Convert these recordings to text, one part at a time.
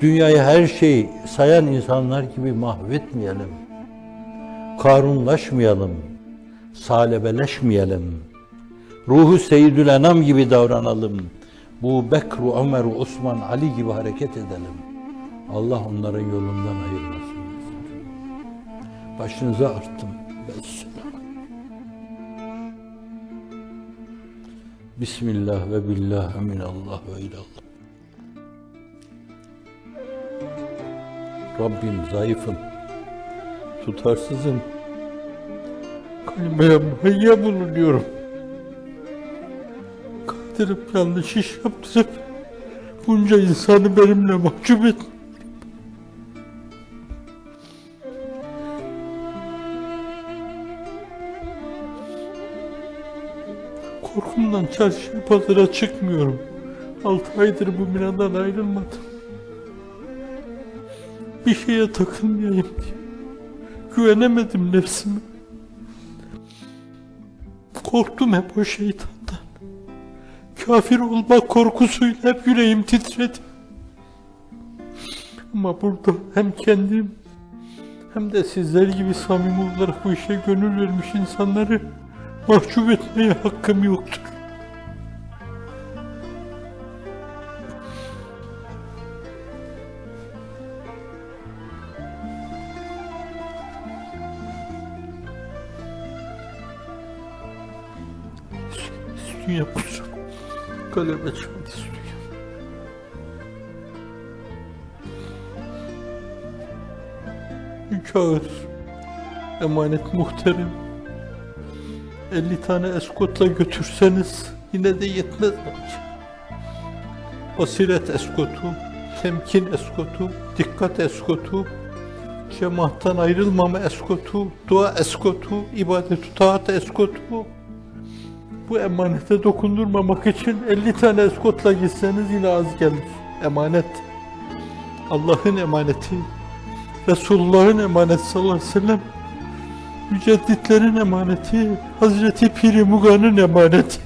Dünyayı her şeyi sayan insanlar gibi mahvetmeyelim. Karunlaşmayalım. Salebeleşmeyelim. Ruhu Seyyidül Enam gibi davranalım. Bu Bekru, Ömer, Osman, Ali gibi hareket edelim. Allah onların yolundan ayırmasın. Başınıza arttım. Bismillah ve billah minallah ve ilallah. Rabbim zayıfım, tutarsızım. Kalbime muhayya bulunuyorum. Kaydırıp yanlış iş yaptırıp bunca insanı benimle mahcup et. Korkumdan çarşıya pazara çıkmıyorum. Altı aydır bu binadan ayrılmadım. Bir şeye takılmayayım diye. Güvenemedim nefsime. Korktum hep o şeytandan. Kafir olmak korkusuyla hep yüreğim titredi. Ama burada hem kendim hem de sizler gibi samimi olarak bu işe gönül vermiş insanları mahcup etmeye hakkım yoktur. Üstüne kusur. Kaleme üstüne. Üç ağır. Emanet muhterem. 50 tane eskotla götürseniz yine de yetmez bence. Basiret eskotu, temkin eskotu, dikkat eskotu, cemaattan ayrılmama eskotu, dua eskotu, ibadet taat eskotu. Bu emanete dokundurmamak için 50 tane eskotla gitseniz yine az gelir. Emanet. Allah'ın emaneti. Resulullah'ın emaneti sallallahu aleyhi ve sellem. Mücedditlerin emaneti, Hazreti Piri Muga'nın emaneti.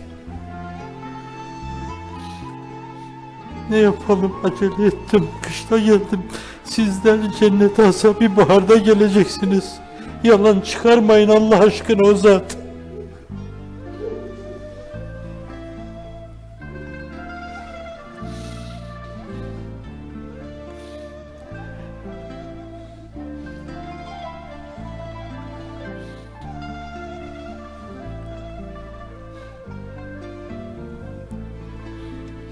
Ne yapalım acele ettim, kışta geldim. Sizler cennete asabi baharda geleceksiniz. Yalan çıkarmayın Allah aşkına o zat.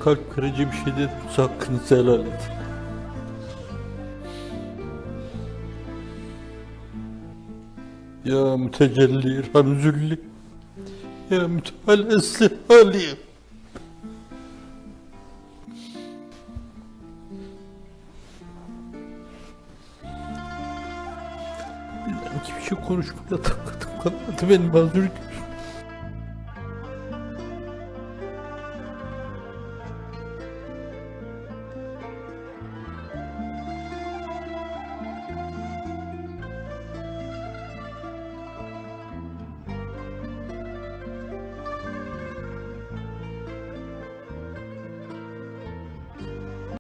Kalp kırıcı bir şey dedim, hakkınızı helal edin. Ya mütecelli Zülli, ya müteal esli hali. Bilmem bir şey konuşmaya takmadım kalmadı benim mazur